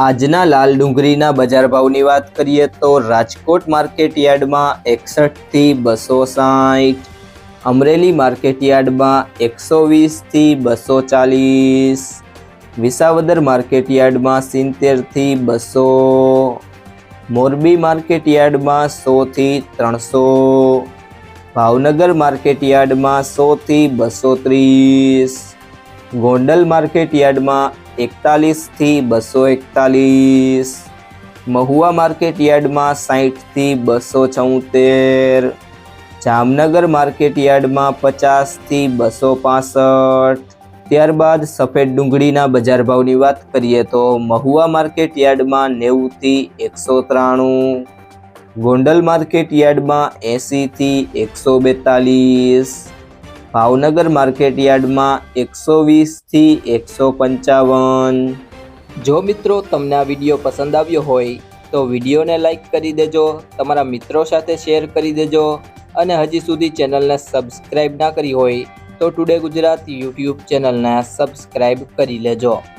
આજના લાલ ડુંગળીના બજાર ભાવની વાત કરીએ તો રાજકોટ માર્કેટ યાર્ડમાં એકસઠથી બસો સાઠ અમરેલી માર્કેટ યાર્ડમાં એકસો વીસથી બસો ચાલીસ, વિસાવદર માર્કેટ યાર્ડમાં સિત્તેરથી બસો, મોરબી માર્કેટ યાર્ડમાં સોથી ત્રણસો, ભાવનગર માર્કેટ યાર્ડમાં સોથી બસો ત્રીસ ગોંડલ માર્કેટ યાર્ડમાં એકતાલીસથી બસો એકતાલીસ. મહુવા માર્કેટ યાર્ડમાં સાહીઠથી બસો ચૌતેર. જામનગર માર્કેટ યાર્ડમાં પચાસથી બસો પાસઠ. ત્યારબાદ સફેદ ડુંગળીના બજાર ભાવની વાત કરીએ તો મહુવા માર્કેટ યાર્ડમાં નેવુંથી એકસો ત્રાણું. ગોંડલ માર્કેટ યાર્ડમાં એંસીથી એકસો બેતાલીસ. ભાવનગર માર્કેટ યાર્ડમાં એકસો વીસથી એકસો પંચાવન. જો મિત્રો તમને આ વીડિયો પસંદ આવ્યો હોય, તો વિડીયોને લાઇક કરી દેજો, તમારા મિત્રો સાથે શેર કરી દેજો, અને હજી સુધી ચેનલને સબસ્ક્રાઈબ ના કરી હોય, તો ટુડે ગુજરાત યુટ્યુબ ચેનલને સબસ્ક્રાઈબ કરી લેજો.